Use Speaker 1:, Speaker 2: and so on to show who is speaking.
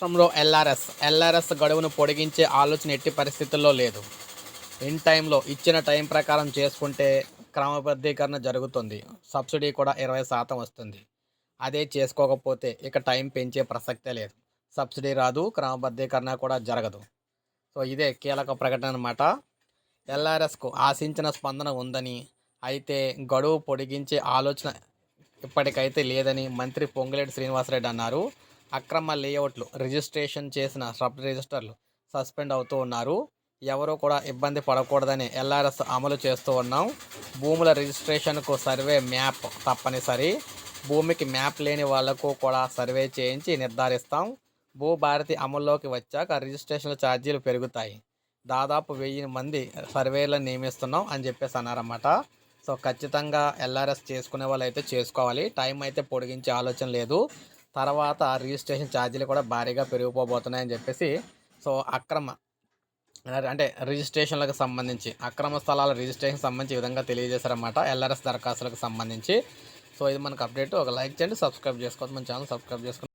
Speaker 1: రాష్ట్రంలో LRS LRS గడువును పొడిగించే ఆలోచన ఎట్టి పరిస్థితుల్లో లేదు. ఇన్ టైంలో ఇచ్చిన టైం ప్రకారం చేసుకుంటే క్రమబద్ధీకరణ జరుగుతుంది. సబ్సిడీ కూడా ఇరవై శాతం వస్తుంది. అదే చేసుకోకపోతే ఇక టైం పెంచే ప్రసక్తే లేదు. సబ్సిడీ రాదు క్రమబద్ధీకరణ కూడా జరగదు. సో ఇదే కీలక ప్రకటన అనమాట ఎల్ఆర్ఎస్కు ఆశించిన స్పందన ఉందని అయితే గడువు పొడిగించే ఆలోచన ఇప్పటికైతే లేదని మంత్రి పొంగులేటి శ్రీనివాసరెడ్డి అన్నారు. అక్రమ లేఅవుట్లు రిజిస్ట్రేషన్ చేసిన సబ్ రిజిస్టర్లు సస్పెండ్ అవుతూ ఉన్నారు. ఎవరూ కూడా ఇబ్బంది పడకూడదని ఎల్ఆర్ఎస్ అమలు చేస్తూ ఉన్నాం. భూముల రిజిస్ట్రేషన్కు సర్వే మ్యాప్ తప్పనిసరి. భూమికి మ్యాప్ లేని వాళ్ళకు కూడా సర్వే చేయించి నిర్ధారిస్తాం. భూభారతి అమల్లోకి వచ్చాక రిజిస్ట్రేషన్ ఛార్జీలు పెరుగుతాయి. దాదాపు వెయ్యి మంది సర్వేలను నియమిస్తున్నాం అని చెప్పేసి అన్నారన్నమాట. సో ఖచ్చితంగా ఎల్ఆర్ఎస్ చేసుకునే వాళ్ళు అయితే చేసుకోవాలి. టైం అయితే పొడిగించే ఆలోచన లేదు. తర్వాత రిజిస్ట్రేషన్ ఛార్జీలు కూడా భారీగా పెరిగిపోబోతున్నాయని చెప్పేసి సో అక్రమ అంటే రిజిస్ట్రేషన్లకు సంబంధించి అక్రమ స్థలాల రిజిస్ట్రేషన్ సంబంధించి ఈ విధంగా తెలియజేశారన్నమాట ఎల్ఆర్ఎస్ దరఖాస్తులకు సంబంధించి. సో ఇది మనకు అప్డేట్. ఒక లైక్ చేయండి సబ్స్క్రైబ్ చేసుకోవద్దు మన ఛానల్ సబ్స్క్రైబ్ చేసుకోండి.